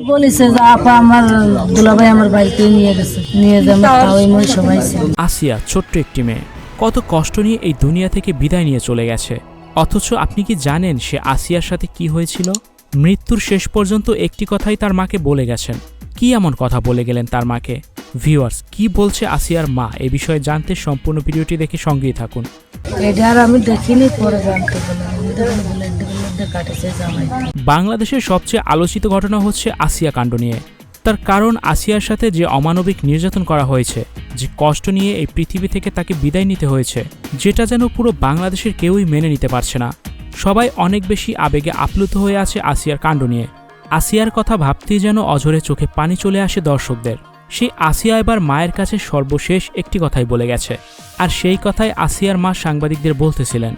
বলেছে যে আপা আমার দুলাভাই আমার বাড়িতে নিয়ে গেছে নিয়ে যে আমার তাও এমন সবাই আসিয়া ছোট্ট একটি মেয়ে কত কষ্ট নিয়ে এই দুনিয়া থেকে বিদায় নিয়ে চলে গেছে। অথচ আপনি কি জানেন সে আসিয়ার সাথে কি হয়েছিল? মৃত্যুর শেষ পর্যন্ত একটি কথাই তার মাকে বলে গেছেন। কি এমন কথা বলে গেলেন তার মাকে? ভিউয়ার্স কি বলছে আসিয়ার মা? এ বিষয়ে জানতে সম্পূর্ণ ভিডিওটি দেখে সঙ্গেই থাকুন। এটা আর আমি দেখিনি পরে জানতে পারলাম বাংলাদেশের সবচেয়ে আলোচিত ঘটনা হচ্ছে আসিয়া কাণ্ড নিয়ে। তার কারণ আসিয়ার সাথে যে অমানবিক নির্যাতন করা হয়েছে, যে কষ্ট নিয়ে এই পৃথিবী থেকে তাকে বিদায় নিতে হয়েছে, যেটা যেন পুরো বাংলাদেশের কেউই মেনে নিতে পারছে না। সবাই অনেক বেশি আবেগে আপ্লুত হয়ে আছে আসিয়ার কাণ্ড নিয়ে। আসিয়ার কথা ভাবতেই যেন অঝরে চোখে পানি চলে আসে দর্শকদের। সেই আসিয়া এবার মায়ের কাছে সর্বশেষ একটি কথাই বলে গেছে। আর সেই কথাই আসিয়ার মা সাংবাদিকদের বলতেছিলেন।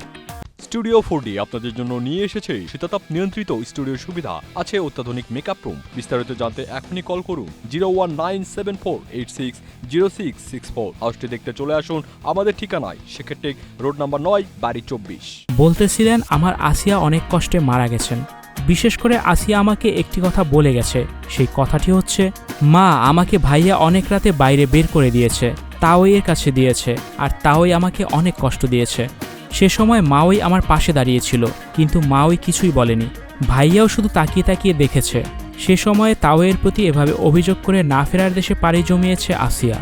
স্টুডিও ফোর আপনাদের জন্য নিয়ে এসেছে শীতাতাপ নিয়ন্ত্রিত স্টুডিও সুবিধা। আছে অত্যাধুনিক মেকআপ রুম বিস্তারিত জানতে এখনই কল করুন zero one nine seven four eight six zero six six four হাউসটি দেখতে চলে আসুন আমাদের ঠিকানায়। সেক্ষেত্রে রোড নাম্বার নয়, বাড়ি চব্বিশ। বলতেছিলেন, আমার আসিয়া অনেক কষ্টে মারা গেছেন। বিশেষ করে আসিয়া আমাকে একটি কথা বলে গেছে। সেই কথাটি হচ্ছে, মা, আমাকে ভাইয়া অনেক রাতে বাইরে বের করে দিয়েছে। তাওই এর কাছে দিয়েছে। আর তাওই আমাকে অনেক কষ্ট দিয়েছে। সে সময় মাওই আমার পাশে দাঁড়িয়েছিল, কিন্তু মাওই কিছুই বলেনি। ভাইয়াও শুধু তাকিয়ে তাকিয়ে দেখেছে। সে সময়ে তাওয়ের প্রতি এভাবে অভিযোগ করে না ফেরার দেশে পাড়ি জমিয়েছে আসিয়া।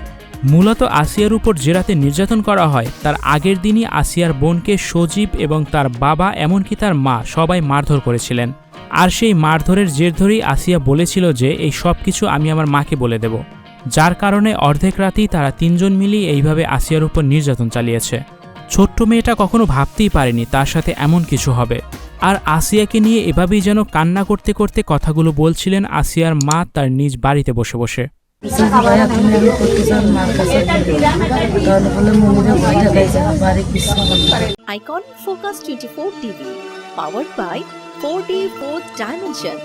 মূলত আসিয়ার উপর যে রাতে নির্যাতন করা হয়, তার আগের দিনই আসিয়ার বোনকে সজীব এবং তার বাবা এমনকি তার মা সবাই মারধর করেছিলেন। আর সেই মারধরের জের ধরেই আসিয়া বলেছিল যে, এই সব কিছু আমি আমার মাকে বলে দেব। যার কারণে অর্ধেক রাতেই তারা তিনজন মিলিয়ে এইভাবে আসিয়ার উপর নির্যাতন চালিয়েছে। ছোট্ট মেয়েটা কখনো ভাবতেই পারেনি তার সাথে এমন কিছু হবে আর আসিয়াকে নিয়ে এভাবেই যেন কান্না করতে করতে কথাগুলো বলছিলেন আসিয়ার মা তার নিজ বাড়িতে বসে বসে বলছে যে ভাইয়া তুমি আমি করতে চান মার কাছে তাহলে বলে মমিরে ভয় দেখাইছে বাড়ি কিছু হবে না। Icon Focus 24 TV, powered by 4D 4th Dimension.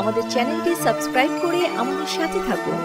আমাদের চ্যানেলটি সাবস্ক্রাইব করে আমাদের সাথে থাকুন